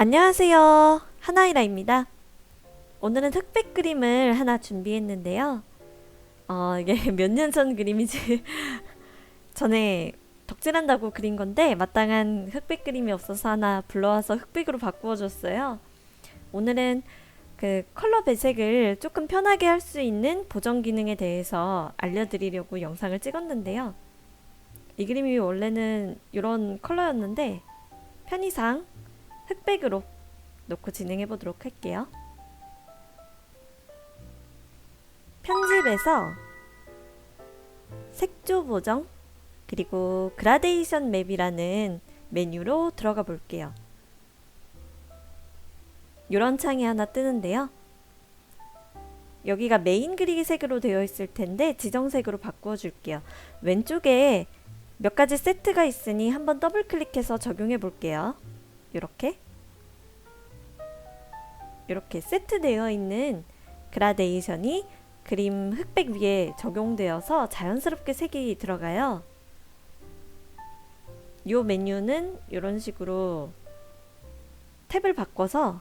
안녕하세요. 하나이라입니다. 오늘은 흑백 그림을 하나 준비했는데요. 어, 이게 몇 년 전 그림이지. 전에 덕질한다고 그린 건데 마땅한 흑백 그림이 없어서 하나 불러와서 흑백으로 바꾸어 줬어요. 오늘은 그 컬러 배색을 조금 편하게 할 수 있는 보정 기능에 대해서 알려드리려고 영상을 찍었는데요. 이 그림이 원래는 이런 컬러였는데 편의상 흑백으로 놓고 진행해 보도록 할게요. 편집에서 색조 보정 그리고 그라데이션 맵이라는 메뉴로 들어가 볼게요. 이런 창이 하나 뜨는데요. 여기가 메인 그리색으로 되어 있을 텐데 지정색으로 바꾸어 줄게요. 왼쪽에 몇 가지 세트가 있으니 한번 더블 클릭해서 적용해 볼게요. 이렇게 이렇게 세트되어 있는 그라데이션이 그림 흑백 위에 적용되어서 자연스럽게 색이 들어가요. 이 메뉴는 이런 식으로 탭을 바꿔서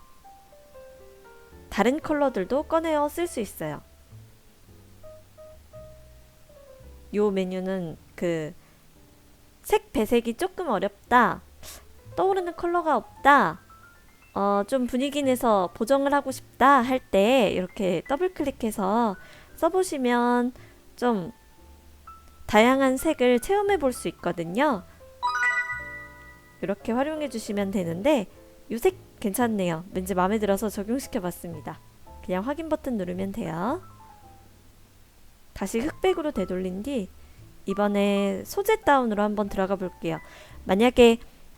다른 컬러들도 꺼내어 쓸 수 있어요. 이 메뉴는 그 색 배색이 조금 어렵다. 떠오르는 컬러가 없다. 어, 좀 분위기 내서 보정을 하고 싶다 할 때 이렇게 더블 클릭해서 써보시면 좀 다양한 색을 체험해 볼 수 있거든요. 이렇게 활용해 주시면 되는데 이 색 괜찮네요. 왠지 마음에 들어서 적용시켜 봤습니다. 그냥 확인 버튼 누르면 돼요. 다시 흑백으로 되돌린 뒤 이번에 소재 다운으로 한번 들어가 볼게요. 만약에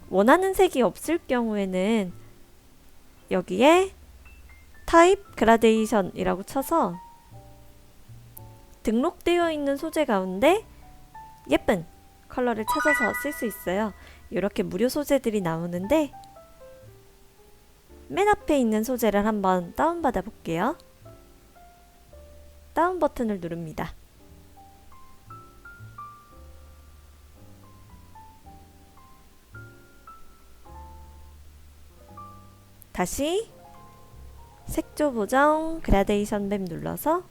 원하는 색이 없을 경우에는 여기에 타입 그라데이션이라고 쳐서 등록되어 있는 소재 가운데 예쁜 컬러를 찾아서 쓸 수 있어요. 이렇게 무료 소재들이 나오는데 맨 앞에 있는 소재를 한번 다운받아 볼게요. 다운 버튼을 누릅니다. 다시 색조 보정 그라데이션 맵 눌러서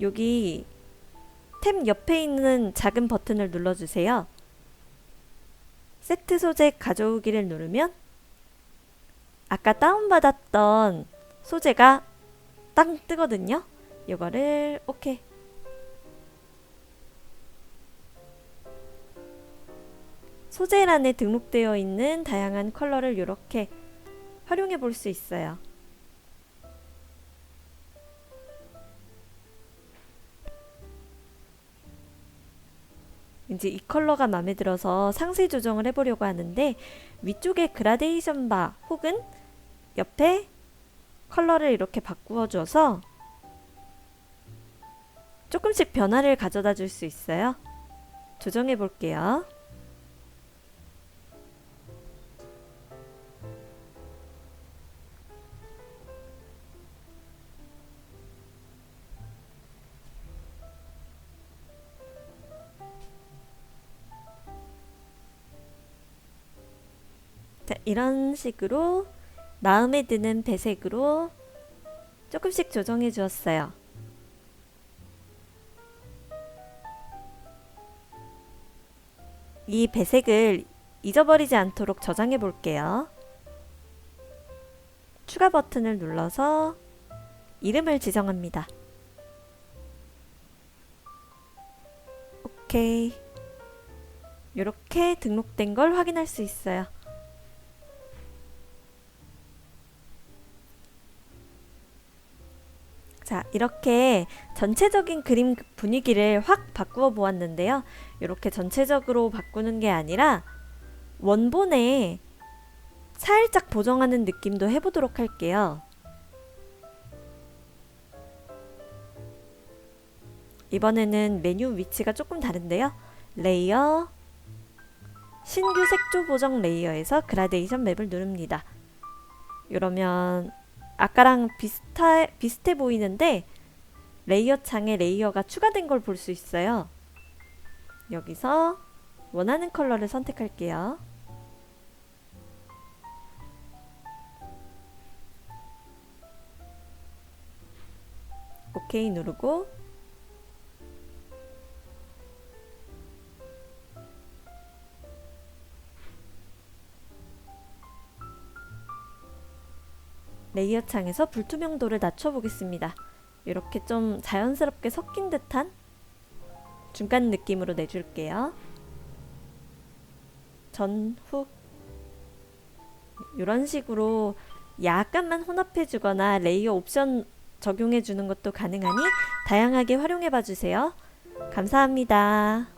여기 템 옆에 있는 작은 버튼을 눌러주세요. 세트 소재 가져오기를 누르면 아까 다운받았던 소재가 땅 뜨거든요. 이거를 오케이. 소재란에 등록되어 있는 다양한 컬러를 이렇게 활용해 볼 수 있어요. 이제 이 컬러가 마음에 들어서 상세 조정을 해보려고 하는데 위쪽에 그라데이션 바 혹은 옆에 컬러를 이렇게 바꾸어 줘서 조금씩 변화를 가져다 줄 수 있어요. 조정해 볼게요. 자, 이런 식으로 마음에 드는 배색으로 조금씩 조정해 주었어요. 이 배색을 잊어버리지 않도록 저장해 볼게요. 추가 버튼을 눌러서 이름을 지정합니다. 오케이. 이렇게 등록된 걸 확인할 수 있어요. 자, 이렇게 전체적인 그림 분위기를 확 바꾸어 보았는데요. 이렇게 전체적으로 바꾸는 게 아니라 원본에 살짝 보정하는 느낌도 해보도록 할게요. 이번에는 메뉴 위치가 조금 다른데요. 레이어, 신규 색조 보정 레이어에서 그라데이션 맵을 누릅니다. 이러면 아까랑 비슷해, 비슷해 보이는데 레이어 창에 레이어가 추가된 걸 볼 수 있어요. 여기서 원하는 컬러를 선택할게요. 오케이 누르고 레이어 창에서 불투명도를 낮춰보겠습니다. 이렇게 좀 자연스럽게 섞인 듯한 중간 느낌으로 내줄게요. 전, 후. 이런 식으로 약간만 혼합해주거나 레이어 옵션 적용해주는 것도 가능하니 다양하게 활용해봐 주세요. 감사합니다.